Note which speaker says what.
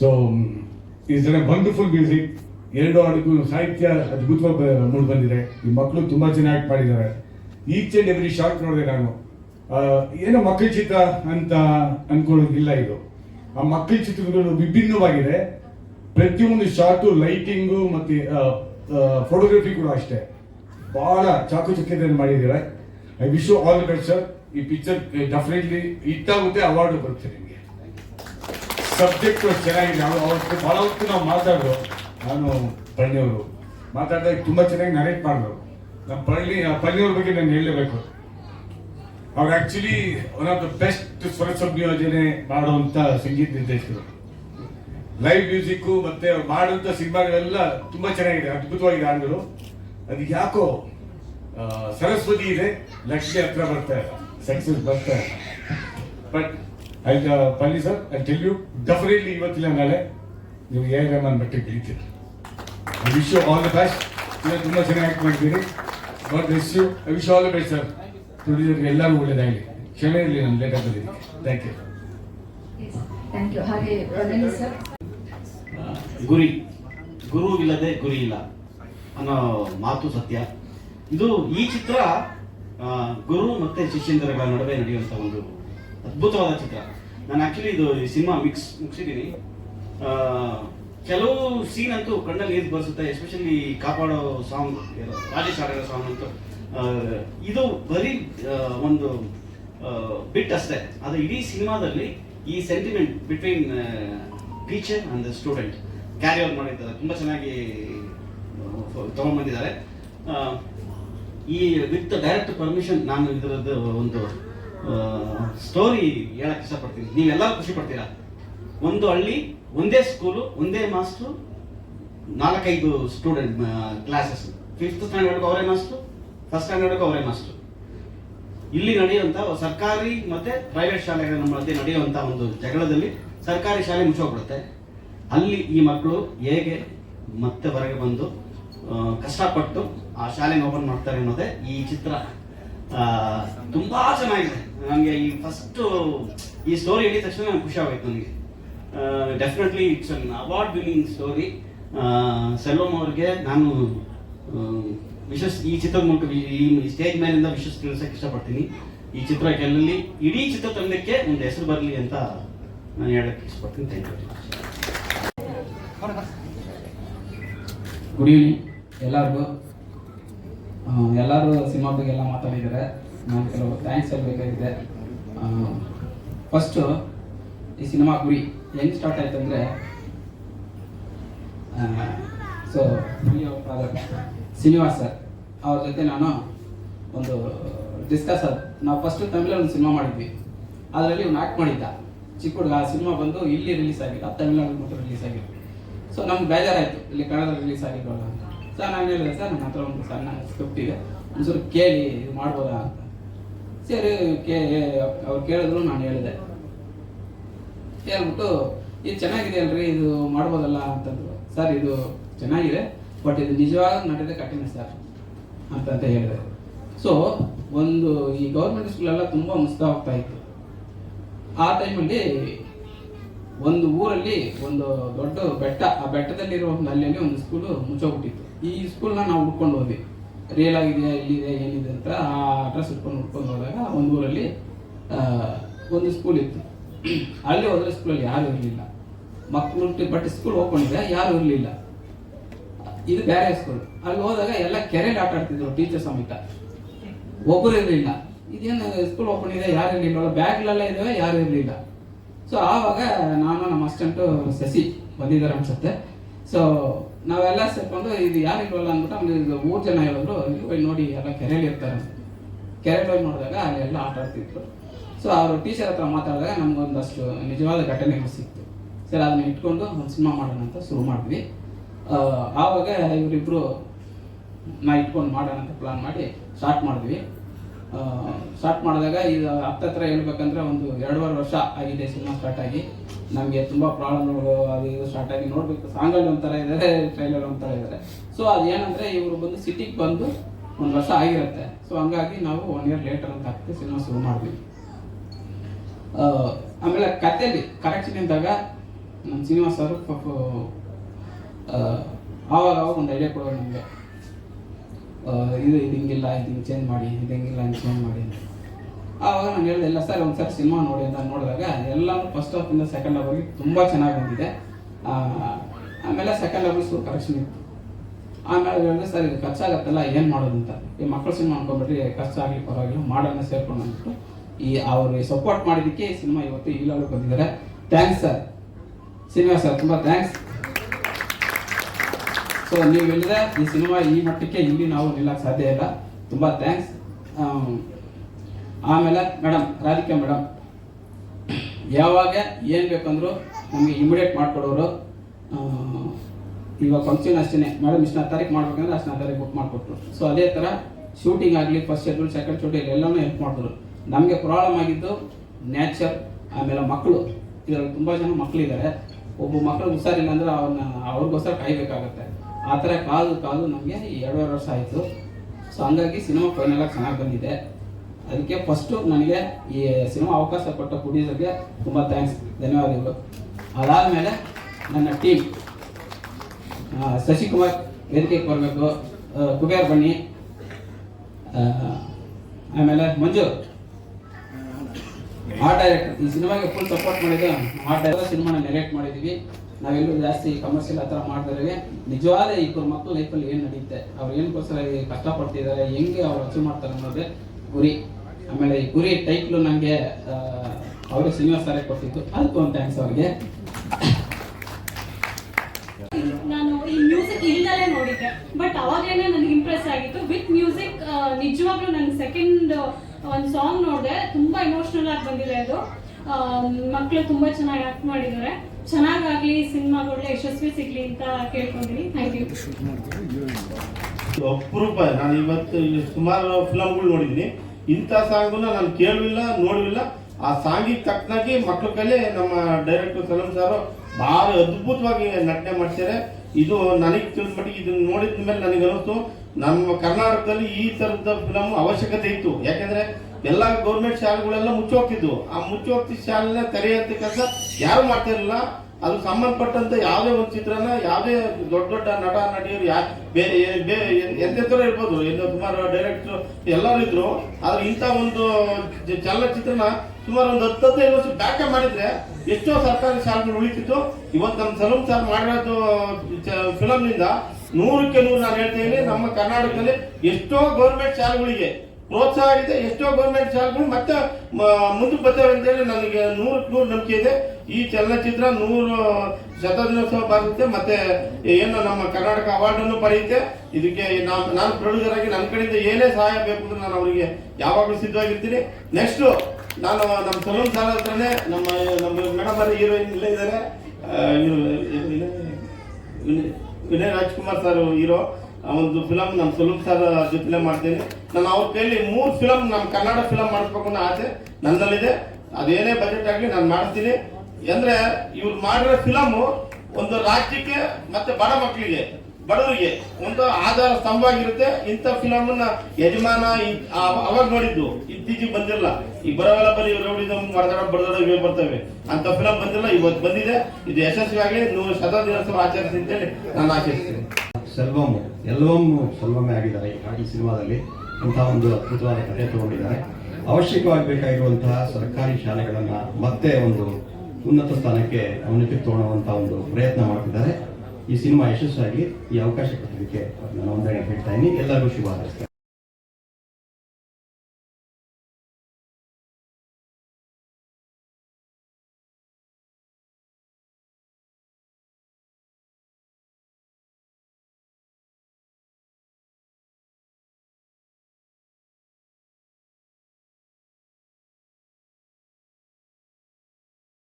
Speaker 1: So is a wonderful music ಎರಡು ಹಾಡಿಗೂ ಸಾಹಿತ್ಯ ಅದ್ಭುತವಾಗಿ ಮೂಡ್ ಬಂದಿದೆ. ಈ ಮಕ್ಕಳು ತುಂಬಾ ಚೆನ್ನಾಗಿ ಮಾಡಿದ್ದಾರೆ. ಈಚ್ ಅಂಡ್ ಎವ್ರಿ ಶಾರ್ಟ್ ನೋಡಿದೆ ನಾನು. ಏನೋ ಮಕ್ಕಳ ಚಿತ್ರ ಅಂತ ಅನ್ಕೊಳ್ಳೋದಿಲ್ಲ ಇದು. ಆ ಮಕ್ಕಳ ಚಿತ್ರಗಳು ವಿಭಿನ್ನವಾಗಿದೆ. ಪ್ರತಿಯೊಂದು ಶಾರ್ಟು ಲೈಟಿಂಗು ಮತ್ತೆ ಫೋಟೋಗ್ರಫಿ ಕೂಡ ಅಷ್ಟೇ. ಬಹಳ ಚಾಕುಚಕ್ಯತೆಯನ್ನು ಮಾಡಿದ್ದಾರೆ. I wish all best sir ಈ ಪಿಕ್ಚರ್ ಡೆಫಿನೆಟ್ಲಿ ಇಟ್ಟಾಗುತ್ತೆ ಅವಾರ್ಡ್ ಬರುತ್ತೆ ನಿಮಗೆ. ಸಬ್ಜೆಕ್ಟ್ ಚೆನ್ನಾಗಿದೆ. ನಾವು ಅವತ್ತು ಭಾಳ ಹೊತ್ತು ನಾವು ಮಾತಾಡಿದ್ರು ನಾನು ಪಳ್ಳಿಯವರು ಮಾತಾಡಿದಾಗ ತುಂಬ ಚೆನ್ನಾಗಿ ನರೇಟ್ ಮಾಡಿದ್ರು ನಮ್ಮ ಪಳ್ಳಿ ಪಳ್ಳಿಯವ್ರ ಬಗ್ಗೆ ನಾನು ಹೇಳಲೇಬೇಕು. ಅವ್ರು actually one of the best ಸ್ವರ ಸಂಯೋಜನೆ ಮಾಡುವಂತ ಸಂಗೀತ ನಿರ್ದೇಶಕರು. ಲೈವ್ ಮ್ಯೂಸಿಕ್ ಮತ್ತೆ ಅವ್ರು ಮಾಡುವಂತ ಸಿನಿಮಾಗಳೆಲ್ಲ ತುಂಬಾ ಚೆನ್ನಾಗಿದೆ. ಅದ್ಭುತವಾಗಿದೆ ಹಾಡುಗಳು ಅದು ಯಾಕೋ ಸರಸ್ವತಿ ಇದೆ. ಲಕ್ಷ್ಮಿ ಹತ್ರ ಬರ್ತಾ ಇಲ್ಲ ಸಕ್ಸಸ್ ಬರ್ತಾ but I Palli sir I tell you definitely ಇವತ್ತಿಲ್ಲ ನಾಳೆ ನೀವು ಎ ರೆಹಮಾನ್ ಬಟ್ಟೆ ಬೆಳಿತೀರಿ I wish you all the best ನೀವು ತುಂಬಾ ಚೆನ್ನಾಗಿ ಆಕ್ಟ್ ಮಾಡಿದ್ದೀರಿ. God bless you I wish all the best sir ಪ್ರೊಡ್ಯೂಸರ್ಗೆ ಎಲ್ಲರೂ ಒಳ್ಳೇದಾಗಲಿ. ಕ್ಷಮೆ ಇರಲಿ ನಾನು late thank you
Speaker 2: thank you ಹಾಗೆ ಪ್ರವೀಣ್ ಸರ್?
Speaker 3: ಗುರಿ. ಗುರು ಇಲ್ಲದೆ ಗುರಿ ಇಲ್ಲ ಅನ್ನೋ ಮಾತು ಸತ್ಯ. ಇದು ಈ ಚಿತ್ರ ಗುರು ಮತ್ತೆ ಶಿಷ್ಯಂದರಗಳ ನಡುವೆ ನಡೆಯುವಂಥ ಒಂದು ಅದ್ಭುತವಾದ ಚಿತ್ರ. ನಾನು ಆಕ್ಚುಲಿ ಇದು ಈ ಸಿನಿಮಾ ಮಿಕ್ಸ್ ಮುಗಿಸಿದ್ದೀನಿ. ಕೆಲವು ಸೀನ್ ಅಂತೂ ಕಣ್ಣಲ್ಲಿ ನೀರು ಬರ್ಸುತ್ತೆ ಎಸ್ಪೆಷಲಿ ಕಾಪಾಡೋ ಸಾಂಗ್ ರಾಜೇಶ್ ಆಡಿರೋ ಸಾಂಗ್ ಅಂತೂ. ಇದು ಬರೀ ಒಂದು ಬಿಟ್ ಅಷ್ಟೇ. ಅದು ಇಡೀ ಸಿನಿಮಾದಲ್ಲಿ ಈ sentiment between teacher and student carry over ಮಾಡಿದ್ದಾರೆ ತುಂಬ ಚೆನ್ನಾಗಿ ತಗೊಂಡ್ಬಂದಿದ್ದಾರೆ. ಈ ವಿತ್ ಡೈರೆಕ್ಟ್ ಪರ್ಮಿಷನ್ ನಾನು ಇದರದ್ದು ಒಂದು ಸ್ಟೋರಿ ಹೇಳಕ್ ಇಷ್ಟಪಡ್ತೀನಿ. ನೀವೆಲ್ಲರೂ ಖುಷಿ ಪಡ್ತೀರಾ? ಒಂದು ಹಳ್ಳಿ, ಒಂದೇ ಸ್ಕೂಲು ಒಂದೇ ಮಾಸ್ಟ್ರು ನಾಲ್ಕೈದು ಸ್ಟೂಡೆಂಟ್ ಕ್ಲಾಸಸ್ ಫಿಫ್ತ್ ಸ್ಟ್ಯಾಂಡರ್ಡ್ಗೂ ಅವರೇ ಮಾಸ್ಟ್ರು ಫಸ್ಟ್ ಸ್ಟ್ಯಾಂಡರ್ಡ್ಗೂ ಅವರೇ ಮಾಸ್ಟ್ರು ಇಲ್ಲಿ ನಡೆಯುವಂಥ ಸರ್ಕಾರಿ ಮತ್ತೆ ಪ್ರೈವೇಟ್ ಶಾಲೆಗಳ ಮಧ್ಯೆ ನಡೆಯುವಂತ ಒಂದು ಜಗಳದಲ್ಲಿ ಸರ್ಕಾರಿ ಶಾಲೆ ಮುಚ್ಚೋಗ್ಬಿಡುತ್ತೆ. ಅಲ್ಲಿ ಈ ಮಕ್ಕಳು ಹೇಗೆ ಮತ್ತೆ ಹೊರಗೆ ಬಂದು ಕಷ್ಟಪಟ್ಟು ಆ ಶಾಲೆನ ಓಪನ್ ಮಾಡ್ತಾರೆ ಅನ್ನೋದೇ ಈ ಚಿತ್ರ ತುಂಬಾ ಚೆನ್ನಾಗಿದೆ. ನನಗೆ ಈ ಫಸ್ಟ್ ಈ ಸ್ಟೋರಿ ಹೇಳಿದ ತಕ್ಷಣ ನಂಗೆ ಖುಷಿ ಆಗೋಯ್ತು ನನಗೆ. Definitely it's an award winning story Selvam ಅವ್ರಿಗೆ ನಾನು ವಿಶಸ್, ಈ ಚಿತ್ರದ ಮೂಲಕ ಈ- ಸ್ಟೇಜ್ ಮೇಲಿಂದ ವಿಶಸ್ ತಿಳಿಸಕ್ಕೆ ಇಷ್ಟಪಡ್ತೀನಿ. ಈ ಚಿತ್ರ ಗೆಲ್ಲಲಿ ಇಡೀ ಚಿತ್ರತಂಡಕ್ಕೆ ಒಂದು ಹೆಸರು ಬರಲಿ ಅಂತ ನಾನು ಹೇಳಕ್ಕೆ ಇಷ್ಟಪಡ್ತೀನಿ. ಥ್ಯಾಂಕ್ ಯು
Speaker 4: ಗುಡ್ ಈವ್ನಿಂಗ್ ಎಲ್ಲರಿಗೂ ಎಲ್ಲರೂ ಸಿನಿಮಾ ಬಗ್ಗೆ ಎಲ್ಲ ಮಾತಾಡಿದ್ದಾರೆ. ನಾನು ಕೆಲವು ಥ್ಯಾಂಕ್ಸ್ ಹೇಳಬೇಕಾಗಿದೆ. ಫಸ್ಟು ಈ ಸಿನಿಮಾ ಗುರಿ ಹೆಂಗೆ ಸ್ಟಾರ್ಟ್ ಆಯ್ತು ಅಂದರೆ ಸೊ ಶ್ರೀನಿವಾಸ್ ಸರ್ ಅವ್ರ ಜೊತೆ ನಾನು ಒಂದು ಡಿಸ್ಕಸ್ ಅದು ನಾವು ಫಸ್ಟು ತಮಿಳಲ್ಲಿ ಒಂದು ಸಿನಿಮಾ ಮಾಡಿದ್ವಿ. ಅದರಲ್ಲಿ ಒಂದು ಆ್ಯಕ್ಟ್ ಮಾಡಿದ್ದ. ಚಿಕ್ಕ ಹುಡುಗ, ಆ ಸಿನಿಮಾ ಬಂದು ಇಲ್ಲಿ ರಿಲೀಸ್ ಆಗಿಲ್ಲ ತಮಿಳ್ನಾಡು ಮಾತ್ರ ರಿಲೀಸ್ ಆಗಿಲ್ಲ ಸೊ ನಮ್ಗೆ ಬೇಜಾರಾಯಿತು, ಇಲ್ಲಿ ಕನ್ನಡ ರಿಲೀಸ್ ಆಗಿರೋಲ್ಲ ಅಂತ. ಸರ್ ನಾನು ಹೇಳಿದೆ ಸರ್ ನನ್ನ ಹತ್ರ ಒಂದು ಸಣ್ಣ ಸ್ಕ್ರಿಪ್ಟ್ ಇದೆ. ಸ್ವಲ್ಪ ಕೇಳಿ, ಇದು ಮಾಡ್ಬೋದಾ ಅಂತ. ಸರಿ ಅವ್ರು ಕೇಳಿದ್ರು, ನಾನು ಹೇಳಿದೆ. ಹೇಳ್ಬಿಟ್ಟು, ಇದು ಚೆನ್ನಾಗಿದೆ ಅಲ್ರಿ, ಇದು ಮಾಡ್ಬೋದಲ್ಲ ಅಂತಂದ್ರು. ಸರ್, ಇದು ಚೆನ್ನಾಗಿದೆ, ಬಟ್ ಇದು ನಿಜವಾಗ್ಲೂ ನಡೆದ ಕಠಿಣ ಸರ್ ಅಂತಂತ ಹೇಳಿದೆ. ಸೊ ಒಂದು, ಈ ಗೌರ್ಮೆಂಟ್ ಸ್ಕೂಲೆಲ್ಲ ತುಂಬ ಮುಸ್ತಾ ಹೋಗ್ತಾ ಇತ್ತು. ಆ ಟೈಮಲ್ಲಿ ಒಂದು ಊರಲ್ಲಿ ಒಂದು ದೊಡ್ಡ ಬೆಟ್ಟ, ಆ ಬೆಟ್ಟದಲ್ಲಿರುವ ಹಳ್ಳಿಯಲ್ಲಿ ಒಂದು ಸ್ಕೂಲು ಮುಚ್ಚೋಗ್ಬಿಟ್ಟಿತ್ತು. ಈ ಸ್ಕೂಲ್ನ ನಾವು ಹುಡ್ಕೊಂಡು ಹೋದ್ವಿ. ರಿಯಲ್ ಆಗಿದೆ ಎಲ್ಲಿದೆ, ಏನಿದೆ ಅಂತ ಆ ಅಡ್ರೆಸ್ ಇಟ್ಕೊಂಡು ಹುಡ್ಕೊಂಡು ಹೋದಾಗ ಒಂದು ಊರಲ್ಲಿ ಒಂದು ಸ್ಕೂಲ್ ಇತ್ತು. ಅಲ್ಲಿ ಹೋದ್ರೆ ಸ್ಕೂಲಲ್ಲಿ ಯಾರು ಇರಲಿಲ್ಲ. ಮಕ್ಕಳು ಬಟ್ ಸ್ಕೂಲ್ ಓಪನ್ ಇದೆ ಯಾರು ಇರಲಿಲ್ಲ. ಇದು ಬೇರೆ ಸ್ಕೂಲ್ ಅಲ್ಲಿ ಹೋದಾಗ ಎಲ್ಲ ಕೆರೆಯಲ್ಲಿ ಆಟ ಆಡ್ತಿದ್ರು ಟೀಚರ್ ಸಮೇತ. ಒಬ್ಬರು ಇರಲಿಲ್ಲ. ಇದೇನು ಸ್ಕೂಲ್ ಓಪನ್ ಇದೆ, ಯಾರು ಇರಲಿಲ್ಲ. ಬ್ಯಾಗ್ಲೆಲ್ಲ ಇದಾವೆ, ಯಾರು ಇರಲಿಲ್ಲ. ಸೊ ಆವಾಗ ನಾನು ನಮ್ಮ ಅಸ್ಟೆಂಟು ಶಶಿ ಬಂದಿದ್ದಾರೆ ಅನ್ಸುತ್ತೆ. ಸೊ ನಾವೆಲ್ಲ ಸೇರ್ಕೊಂಡು ಇದು ಯಾರು ಇಲ್ವಲ್ಲ ಅಂದ್ಬಿಟ್ಟು ಆಮೇಲೆ ಮೂರು ಜನ ಹೇಳಿದ್ರು ಹೋಗಿ ನೋಡಿ, ಎಲ್ಲ ಕೆರೆಯಲ್ಲಿ ಇರ್ತಾರೆ ಕೆರೆಯಲ್ಲಿ ಹೋಗಿ ನೋಡಿದಾಗ ಅಲ್ಲಿ ಎಲ್ಲ ಆಟ ಆಡ್ತಿದ್ರು. ಸೊ ಅವರು ಟೀಚರ್ ಹತ್ರ ಮಾತಾಡಿದಾಗ ನಮಗೊಂದಷ್ಟು ನಿಜವಾದ ಘಟನೆಗಳು ಸಿಕ್ತು. ಸರ್, ಅದನ್ನ ಇಟ್ಕೊಂಡು ಒಂದು ಸಿನಿಮಾ ಮಾಡೋಣ ಅಂತ ಶುರು ಮಾಡಿದ್ವಿ. ಆವಾಗ ಇವರಿಬ್ರು ನಾ ಇಟ್ಕೊಂಡು ಮಾಡೋಣ ಅಂತ ಪ್ಲಾನ್ ಮಾಡಿ ಸ್ಟಾರ್ಟ್ ಮಾಡಿದ್ವಿ. ಸ್ಟಾರ್ಟ್ ಮಾಡಿದಾಗ ಇದು ಹತ್ತತ್ರ ಹೇಳ್ಬೇಕಂದ್ರೆ ಒಂದು ಎರಡೂವರೆ ವರ್ಷ ಆಗಿದೆ ಸಿನಿಮಾ ಸ್ಟಾರ್ಟ್ ಆಗಿ. ನಮಗೆ ತುಂಬ ಪ್ರಾಬ್ಲಮ್ಗಳು ಅದು ಇದು ಸ್ಟಾರ್ಟ್ ಆಗಿ ನೋಡಬೇಕು. ಸಾಂಗಲ್ಲಿ ಒಂಥರ ಇದ್ದಾರೆ ಟ್ರೈಲರ್ ಒಂಥರ ಇದ್ದಾರೆ ಸೊ ಅದೇನಂದರೆ ಇವರು ಬಂದು ಸಿಟಿಗೆ ಬಂದು ಒಂದು ವರ್ಷ ಆಗಿರುತ್ತೆ. ಸೊ ಹಂಗಾಗಿ ನಾವು ಒನ್ ಇಯರ್ ಲೇಟರ್ ಅಂತ ಹಾಕ್ತೀವಿ ಸಿನಿಮಾ ಶುರು ಮಾಡಿದ್ವಿ ಆ, ಆಮೇಲೆ ಕಥೆಯಲ್ಲಿ ಕರೆಕ್ಷನ್ ಇದ್ದಾಗ ನಮ್ಮ ಸಿನಿಮಾ ಆ, ಆವಾಗ ಆವಾಗ ಒಂದು ಐಡಿಯಾ ಕೊಡೋರು ನಮಗೆ. ಇದು ಇದು ಹಿಂಗಿಲ್ಲ ಇದು ಹಿಂಗೆ ಚೇಂಜ್ ಮಾಡಿ ಇದು ಹಿಂಗಿಲ್ಲ ಹಿಂಗೆ ಚೇಂಜ್ ಮಾಡಿ. ಆವಾಗ ನಾನು ಹೇಳಿದೆ, ಇಲ್ಲ ಸರ್ ಒಂದು ಸಿನಿಮಾ ನೋಡಿ ಅಂತ ನೋಡಿದಾಗ ಎಲ್ಲನೂ ಫಸ್ಟ್ ಹಾಫಿಂದ ಸೆಕೆಂಡ್ ಹಾಫ್ಗೆ ತುಂಬ ಚೆನ್ನಾಗಿ ಬಂದಿದೆ. ಆಮೇಲೆ ಸೆಕೆಂಡ್ ಹಾಫ್ ಸ್ವಲ್ಪ ಕರೆಕ್ಷನ್ ಇತ್ತು. ಆಮೇಲೆ ಹೇಳಿದೆ, ಸರ್, ಇದು ಖರ್ಚಾಗತ್ತಲ್ಲ, ಏನು ಮಾಡೋದು ಅಂತ? ಈ ಮಕ್ಕಳು ಸಿನಿಮಾ ಅನ್ಕೊಂಡ್ಬಿಟ್ರಿ ಖರ್ಚಾಗಲಿ, ಪರವಾಗಿಲ್ಲ ಮಾಡೋಣ ಸೇರ್ಕೊಂಡು ಅಂದ್ಬಿಟ್ಟು, ಈ ಅವ್ರಿಗೆ ಸಪೋರ್ಟ್ ಮಾಡಿದ್ದಕ್ಕೆ ಈ ಸಿನಿಮಾ ಇವತ್ತು ಈಗಲೂ ಬಂದಿದ್ದಾರೆ. ಥ್ಯಾಂಕ್ಸ್ ಸರ್ ಸಿನಿಮಾ ಸರ್ ತುಂಬ ಥ್ಯಾಂಕ್ಸ್ ಸೊ ನೀವು ಹೇಳಿದ್ರೆ ಈ ಸಿನಿಮಾ ಈ ಮಟ್ಟಕ್ಕೆ ಇಲ್ಲಿ ನಾವು ನಿಲ್ಲಕ್ಕೆ ಸಾಧ್ಯ ಇಲ್ಲ. ತುಂಬ ಥ್ಯಾಂಕ್ಸ್ ಆಮೇಲೆ ಮೇಡಮ್, ರಾಧಿಕಾ ಮೇಡಮ್, ಯಾವಾಗ ಏನು ಬೇಕಂದ್ರು ನಮಗೆ ಇಮಿಡಿಯೇಟ್ ಮಾಡಿಕೊಡೋರು ಇವಾಗ ಫಂಕ್ಷನ್ ಅಷ್ಟೇ ಮೇಡಮ್ ಇಷ್ಟನೇ ತಾರೀಕು ಮಾಡ್ಬೇಕಂದ್ರೆ ಅಷ್ಟನೇ ತಾರೀಕು ಬುಕ್ ಮಾಡಿಕೊಟ್ರು. ಸೊ ಅದೇ ಥರ ಶೂಟಿಂಗ್ ಆಗಲಿ ಫಸ್ಟ್ ಶೆಡ್ಯೂಲ್ ಸೆಕೆಂಡ್ ಶೆಡ್ಯೂಲ್ ಎಲ್ಲನೂ ಹೆಲ್ಪ್ ಮಾಡಿದ್ರು. ನಮಗೆ ಪ್ರಾಬ್ಲಮ್ ಆಗಿದ್ದು ನ್ಯಾಚರ್ ಆಮೇಲೆ ಮಕ್ಕಳು ಇದರಲ್ಲಿ ತುಂಬ ಜನ ಮಕ್ಕಳಿದ್ದಾರೆ ಒಬ್ಬ ಮಕ್ಕಳು ಹುಷಾರಿಲ್ಲ ಅಂದ್ರೆ ಅವ್ರನ್ನ ಅವ್ರಿಗೋಸ್ಕರ ಕಾಯ್ಬೇಕಾಗತ್ತೆ. ಆ ಥರ ಕಾದು ಕಾದು ನಮಗೆ ಎರಡೂವರೆ ವರ್ಷ ಆಯಿತು. ಸೊ ಹಂಗಾಗಿ ಸಿನಿಮಾ ಫೈನಲ್ ಆಗಿ ಚೆನ್ನಾಗಿ ಬಂದಿದೆ. ಅದಕ್ಕೆ ಫಸ್ಟು ನನಗೆ ಈ ಸಿನಿಮಾ ಅವಕಾಶ ಕೊಟ್ಟ ಪ್ರೊಡ್ಯೂಸರ್ಗೆ ತುಂಬ ಥ್ಯಾಂಕ್ಸ್ ಧನ್ಯವಾದಗಳು. ಅದಾದಮೇಲೆ ನನ್ನ ಟೀಮ್ ಶಶಿಕುಮಾರ್ ವೇದಿಕೆಗೆ ಬರಬೇಕು. ಕುಬೇರ್ ಬನ್ನಿ. ಆಮೇಲೆ ಮಂಜು. ಆರ್ಟ್ ಡೈರೆಕ್ಟರ್ ಈ ಸಿನಿಮಾಗೆ ಫುಲ್ ಸಪೋರ್ಟ್ ಮಾಡಿದ್ದು ಆರ್ಟ್ ಡೈರೆಕ್ಟರ್ ಸಿನಿಮಾನ ನೆರೆಕ್ಟ್ ಮಾಡಿದ್ದೀವಿ ನಾವೆಲ್ಲರೂ ಜಾಸ್ತಿ ಕಮರ್ಷಿಯಲ್ ಆ ಥರ ಮಾಡ್ತಾರೆ ನಿಜವಾದ ಇಬ್ಬರು ಮಕ್ಕಳು ಲೈಫಲ್ಲಿ ಏನು ನಡೆಯುತ್ತೆ ಅವ್ರು ಏನಕ್ಕೋಸ್ಕರ ಕಷ್ಟಪಡ್ತಿದ್ದಾರೆ? ಹೆಂಗೆ ಅವ್ರು ಅಚೀವ್ ಮಾಡ್ತಾರೆ ಅನ್ನೋದೇ ಗುರಿ. ಆಮೇಲೆ ಈ ಗುರಿ ಟೈಟ್ಲು ನನಗೆ ಅವರು ಶ್ರೀನಿವಾಸ ಸರ್ ಕೊಟ್ಟಿದ್ದು. ಅದಕ್ಕೆ ಒಂದು ಥ್ಯಾಂಕ್ಸ್ ಅವ್ರಿಗೆ.
Speaker 5: ನಾನು ಈ ಮ್ಯೂಸಿಕ್ ಇಲ್ದಲೇ ನೋಡಿದ್ದೆ ಬಟ್ ಅವಾಗೇನೆ ನನಗೆ ಇಂಪ್ರೆಸ್ ಆಗಿತ್ತು. ವಿತ್ ಮ್ಯೂಸಿಕ್ ನಿಜವಾಗ್ಲೂ ನನ್ನ ಸೆಕೆಂಡ್ ಒಂದು ಸಾಂಗ್ ನೋಡಿದೆ. ತುಂಬಾ ಇಮೋಷನಲ್ ಆಗಿ ಬಂದಿದೆ ಅದು. ಮಕ್ಕಳು ತುಂಬಾ ಚೆನ್ನಾಗಿ ಆಕ್ಟ್ ಮಾಡಿದ್ದಾರೆ. ಚೆನ್ನಾಗಾಗ್ಲಿ ಸಿನಿಮಾಗಳು ಯಶಸ್ವಿ ಸಿಗ್ಲಿ ಅಂತ ಕೇಳ್ಕೊಂಡಿದ್ದೀನಿ. ಥ್ಯಾಂಕ್ ಯು
Speaker 6: ಅಪರೂಪ ನಾನು ಇವತ್ತು ಸುಮಾರು ಫಿಲಮ್ಗಳು ನೋಡಿದ್ದೀನಿ. ಇಂಥ ಸಾಂಗನ್ನ ನಾನು ಕೇಳುವಿಲ್ಲ, ನೋಡುವಿಲ್ಲ. ಆ ಸಾಂಗಿಗೆ ತಕ್ಕನಾಗಿ ಮಕ್ಕಳ ಕಲೆ ನಮ್ಮ ಡೈರೆಕ್ಟರ್ ಸಲಂ ಸಾರು ಭಾಳ ಅದ್ಭುತವಾಗಿ ನಟನೆ ಮಾಡ್ತಾರೆ ಇದು ನನಗೆ ತಿಳಿಸ್ಬಿಟ್ಟು ಇದನ್ನ ನೋಡಿದ ಮೇಲೆ ನನಗೆ ಅನಿಸ್ತು. ನಮ್ಮ ಕರ್ನಾಟಕದಲ್ಲಿ ಈ ಥರದ ಫಿಲಮ್ ಅವಶ್ಯಕತೆ ಇತ್ತು. ಯಾಕೆಂದರೆ ಎಲ್ಲ ಗೌರ್ಮೆಂಟ್ ಶಾಲೆಗಳೆಲ್ಲ ಮುಚ್ಚೋಗ್ತಿದ್ವು. ಆ ಮುಚ್ಚೋಗ್ತಿ ಶಾಲೆನ ತೆರೆಯಂತ ಕೆಲಸ ಯಾರು ಮಾಡ್ತಾ ಇರಲಿಲ್ಲ. ಅದು ಸಂಬಂಧಪಟ್ಟಂತ ಯಾವುದೇ ಒಂದು ಚಿತ್ರನ, ಯಾವುದೇ ದೊಡ್ಡ ದೊಡ್ಡ ನಟ, ನಟಿಯರು ಯಾ, ಬೇರೆ ಬೇರೆ ಇರ್ಬೋದು. ಇನ್ನು ಸುಮಾರು ಡೈರೆಕ್ಟರ್ ಎಲ್ಲರೂ ಇದ್ರು. ಆದ್ರೆ ಇಂಥ ಒಂದು ಚಲನಚಿತ್ರನ ಸುಮಾರು ಒಂದು ಹತ್ತು, ಹದಿನೈದು ವರ್ಷ ಬ್ಯಾಕೆ ಮಾಡಿದ್ರೆ ಎಷ್ಟೋ ಸರ್ಕಾರಿ ಶಾಲೆಗಳು ಉಳಿತಿತ್ತು. ಇವತ್ತು ನಮ್ಮ ಸಲೂನ್ ಸಾರ್ ಮಾಡಿರೋದು ಫಿಲಮ್ನಿಂದ ನೂರಕ್ಕೆ ನೂರು ನಾನು ಹೇಳ್ತೀನಿ ನಮ್ಮ ಕರ್ನಾಟಕದಲ್ಲಿ ಎಷ್ಟೋ ಗೌರ್ಮೆಂಟ್ ಶಾಲೆಗಳಿಗೆ ಪ್ರೋತ್ಸಾಹ ಇದೆ. ಎಷ್ಟೋ ಗೌರ್ಮೆಂಟ್ ಶಾಲೆಗಳು ಮತ್ತೆ ಮುಂದಕ್ಕೆ ಬರ್ತವೆ ಅಂತೇಳಿ ನನಗೆ ನೂರಕ್ಕೆ ನೂರು ನಂಬಿಕೆ ಇದೆ. ಈ ಚಲನಚಿತ್ರ ನೂರು ಶತದಿನೋತ್ಸವ ಬರುತ್ತೆ, ಮತ್ತೆ ಏನು ನಮ್ಮ ಕರ್ನಾಟಕ ಅವಾರ್ಡ್ ಅನ್ನು ಪಡೆಯುತ್ತೆ. ಇದಕ್ಕೆ ನಾನು ನಾನು ಪ್ರೊಡ್ಯೂಸರ್ ಆಗಿ ನನ್ನ ಕಡೆಯಿಂದ ಏನೇ ಸಹಾಯ ಬೇಕು ಅಂದ್ರೆ ನಾನು ಅವರಿಗೆ ಯಾವಾಗಲೂ ಸಿದ್ಧವಾಗಿರ್ತೀನಿ. ನೆಕ್ಸ್ಟ್ ನಾನು ನಮ್ಮ ಸಲೂನ್ ಸಾಲ ಹತ್ರನೇ ನಮ್ಮ ನಮ್ಮ ಮೇಡಮ್ ಅವರ ಹೀರೋಯಿನ್ ಇಲ್ಲ ಇದ್ದಾರೆ. ವಿನಯ್- ರಾಜ್ಕುಮಾರ್ ಸರ್ ಹೀರೋ ಒಂದು ಫಿಲಮ್ ನಮ್ಮ ಸಲೂನ್ ಸರ್ ಜೊತೆ ಮಾಡ್ತೀನಿ. ನಾನು ಅವ್ರ ಕೈಲಿ ಮೂರು ಫಿಲಮ್ ನಮ್ಮ ಕನ್ನಡ ಫಿಲಮ್ ಮಾಡಿಸ್ಬೇಕು ಅನ್ನೋ ಆಸೆ ನನ್ನಲ್ಲಿದೆ ಅದೇನೇ ಬಜೆಟ್ ಆಗಲಿ ನಾನು ಮಾಡ್ತೀನಿ. ಅಂದ್ರೆ ಇವ್ರು ಮಾಡಿರೋ ಫಿಲಮು ಒಂದು ರಾಜ್ಯಕ್ಕೆ ಮತ್ತೆ ಬಡ ಮಕ್ಕಳಿಗೆ ಬಡವರಿಗೆ ಒಂದು ಆಧಾರ ಸ್ತಂಭ ಆಗಿರುತ್ತೆ. ಇಂಥ ಫಿಲಮ್ ಅನ್ನ ಯಜಮಾನ ಅವಾಗ ನೋಡಿದ್ದು, ಇತ್ತೀಚೆಗೆ ಬಂದಿಲ್ಲ. ಈ ಬರವೆಲ್ಲ ಬರೀ ರೌಡಿಸಮ್ ಹೊಡೆದಾಡ ಬಡದಾಡ ಇವೇ ಬರ್ತವೆ. ಅಂತ ಫಿಲಮ್ ಬಂದಿಲ್ಲ, ಇವತ್ತು ಬಂದಿದೆ. ಇದು ಯಶಸ್ವಿಯಾಗಿ ನೂರು ಶತ ದಿನೋತ್ಸವ ಆಚರಿಸಿ ಅಂತೇಳಿ ನಾನು ಆಚರಿಸ್ತೀನಿ
Speaker 7: ಸೆಲ್ವಮ್ ಎಲ್ಲವೂ ಸೆಲ್ವಮ್ಮೇ ಆಗಿದ್ದಾರೆ ಈ- ಸಿನಿಮಾದಲ್ಲಿ. ಅಂತ ಒಂದು ಅದ್ಭುತವಾದ ಕಥೆ ತಗೊಂಡಿದ್ದಾರೆ. ಅವಶ್ಯಕವಾಗಿ ಬೇಕಾಗಿರುವಂತಹ ಸರ್ಕಾರಿ ಶಾಲೆಗಳನ್ನು ಮತ್ತೆ ಒಂದು ಉನ್ನತ ಸ್ಥಾನಕ್ಕೆ ಅವನಕ್ಕೆ ತಗೊಳ್ಳುವಂತ ಒಂದು ಪ್ರಯತ್ನ ಮಾಡ್ತಿದ್ದಾರೆ. ಈ ಸಿನಿಮಾ ಯಶಸ್ಸಾಗಿ ಈ ಅವಕಾಶ ಕೊಟ್ಟಿದ್ದಕ್ಕೆ ನಾನು ಒಂದನೇ ಹೇಳ್ತಾ ಇದ್ದೀನಿ. ಎಲ್ಲರಿಗೂ ಶುಭ ಹಾರೈಸ್ತೇನೆ.